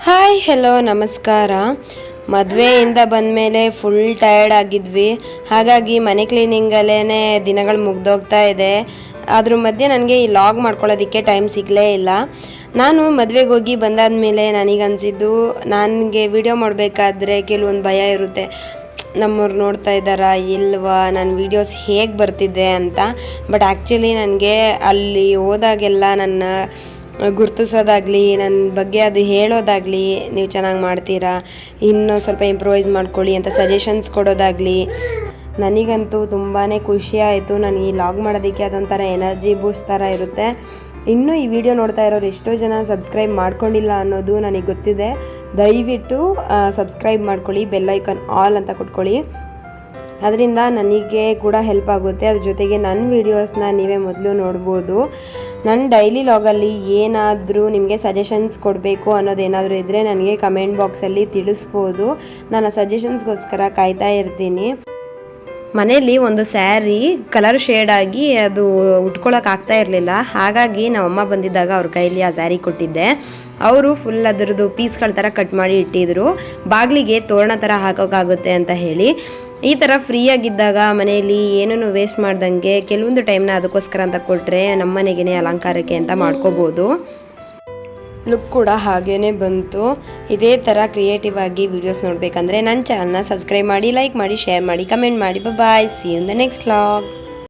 Hi hello ನಮಸ್ಕಾರ. ಮದುವೆಯಿಂದ ಬಂದಮೇಲೆ full tired ಆಗಿದ್ವಿ. ಹಾಗಾಗಿ ಮನೆ ಕ್ಲೀನಿಂಗಲ್ಲೇ ದಿನಗಳು ಮುಗ್ದೋಗ್ತಾ ಇದೆ. ಅದ್ರ ಮಧ್ಯೆ ನನಗೆ ಈ ಲಾಗ್ ಮಾಡ್ಕೊಳ್ಳೋದಕ್ಕೆ ಟೈಮ್ ಸಿಗಲೇ ಇಲ್ಲ. ನಾನು ಮದುವೆಗೆ ಹೋಗಿ ಬಂದಾದಮೇಲೆ ನನಗನ್ಸಿದ್ದು ನನಗೆ ವಿಡಿಯೋ ಮಾಡಬೇಕಾದ್ರೆ ಕೆಲವೊಂದು ಭಯ ಇರುತ್ತೆ. ನಮ್ಮವ್ರು ನೋಡ್ತಾ ಇದ್ದಾರಾ, ಇಲ್ವಾ ನನ್ನ ವೀಡಿಯೋಸ್ ಹೇಗೆ ಬರ್ತಿದೆ ಅಂತ. ಬಟ್ ಆ್ಯಕ್ಚುಲಿ ನನಗೆ ಅಲ್ಲಿ ಹೋದಾಗೆಲ್ಲ ನನ್ನ ಗುರ್ತಿಸೋದಾಗಲಿ ನನ್ನ ಬಗ್ಗೆ ಅದು ಹೇಳೋದಾಗಲಿ ನೀವು ಚೆನ್ನಾಗಿ ಮಾಡ್ತೀರಾ, ಇನ್ನೂ ಸ್ವಲ್ಪ ಇಂಪ್ರೂವೈಸ್ ಮಾಡ್ಕೊಳ್ಳಿ ಅಂತ ಸಜೆಷನ್ಸ್ ಕೊಡೋದಾಗಲಿ. ನನಗಂತೂ ತುಂಬಾ ಖುಷಿ ಆಯಿತು. ನಾನು ಈ ಲಾಗ್ ಮಾಡೋದಕ್ಕೆ ಅದೊಂಥರ ಎನರ್ಜಿ ಬೂಸ್ಟ್ ಥರ ಇರುತ್ತೆ. ಇನ್ನೂ ಈ ವಿಡಿಯೋ ನೋಡ್ತಾ ಇರೋರು ಎಷ್ಟೋ ಜನ ಸಬ್ಸ್ಕ್ರೈಬ್ ಮಾಡ್ಕೊಂಡಿಲ್ಲ ಅನ್ನೋದು ನನಗೆ ಗೊತ್ತಿದೆ. ದಯವಿಟ್ಟು ಸಬ್ಸ್ಕ್ರೈಬ್ ಮಾಡ್ಕೊಳ್ಳಿ ಬೆಲ್ ಐಕಾನ್ ಆಲ್ ಅಂತ ಕೊಟ್ಕೊಳ್ಳಿ. ಅದರಿಂದ ನನಗೆ ಕೂಡ ಹೆಲ್ಪ್ ಆಗುತ್ತೆ. ಅದ್ರ ಜೊತೆಗೆ ನನ್ನ ವೀಡಿಯೋಸ್ನ ನೀವೇ ಮೊದಲು ನೋಡ್ಬೋದು. ನನ್ನ ಡೈಲಿ ಲಾಗಲ್ಲಿ ಏನಾದರೂ ನಿಮಗೆ ಸಜೆಷನ್ಸ್ ಕೊಡಬೇಕು ಅನ್ನೋದೇನಾದರೂ ಇದ್ದರೆ ನನಗೆ ಕಮೆಂಟ್ ಬಾಕ್ಸಲ್ಲಿ ತಿಳಿಸ್ಬೋದು. ನಾನು ಸಜೆಷನ್ಸ್ಗೋಸ್ಕರ ಕಾಯ್ತಾ ಇರ್ತೀನಿ. ಮನೆಯಲ್ಲಿ ಒಂದು ಸ್ಯಾರಿ ಕಲರ್ ಶೇಡ್ ಆಗಿ ಅದು ಉಟ್ಕೊಳಕ್ ಆಗ್ತಾ ಇರಲಿಲ್ಲ. ಹಾಗಾಗಿ ನಮ್ಮಮ್ಮ ಬಂದಿದ್ದಾಗ ಅವ್ರ ಕೈಲಿ ಆ ಸ್ಯಾರಿ ಕೊಟ್ಟಿದ್ದೆ. ಅವರು ಫುಲ್ ಅದರದ್ದು ಪೀಸ್ಗಳ ಥರ ಕಟ್ ಮಾಡಿ ಇಟ್ಟಿದ್ರು. ಬಾಗಿಲಿಗೆ ತೋರಣ ಥರ ಹಾಕೋಕ್ಕಾಗುತ್ತೆ ಅಂತ ಹೇಳಿ. ಈ ಥರ ಫ್ರೀಯಾಗಿದ್ದಾಗ ಮನೆಯಲ್ಲಿ ಏನೂ ವೇಸ್ಟ್ ಮಾಡ್ದಂಗೆ, ಕೆಲವೊಂದು ಟೈಮ್ನ ಅದಕ್ಕೋಸ್ಕರ ಅಂತ ಕೊಟ್ಟರೆ ನಮ್ಮ ಮನೆಗೇನೆ ಅಲಂಕಾರಕ್ಕೆ ಅಂತ ಮಾಡ್ಕೋಬೋದು. ಲುಕ್ ಕೂಡ ಹಾಗೇ ಬಂತು. ಇದೇ ಥರ ಕ್ರಿಯೇಟಿವ್ ಆಗಿ ವಿಡಿಯೋಸ್ ನೋಡಬೇಕಂದ್ರೆ ನನ್ನ ಚಾನಲ್ನ ಸಬ್ಸ್ಕ್ರೈಬ್ ಮಾಡಿ ಲೈಕ್ ಮಾಡಿ ಶೇರ್ ಮಾಡಿ ಕಮೆಂಟ್ ಮಾಡಿ. Bye see in the next log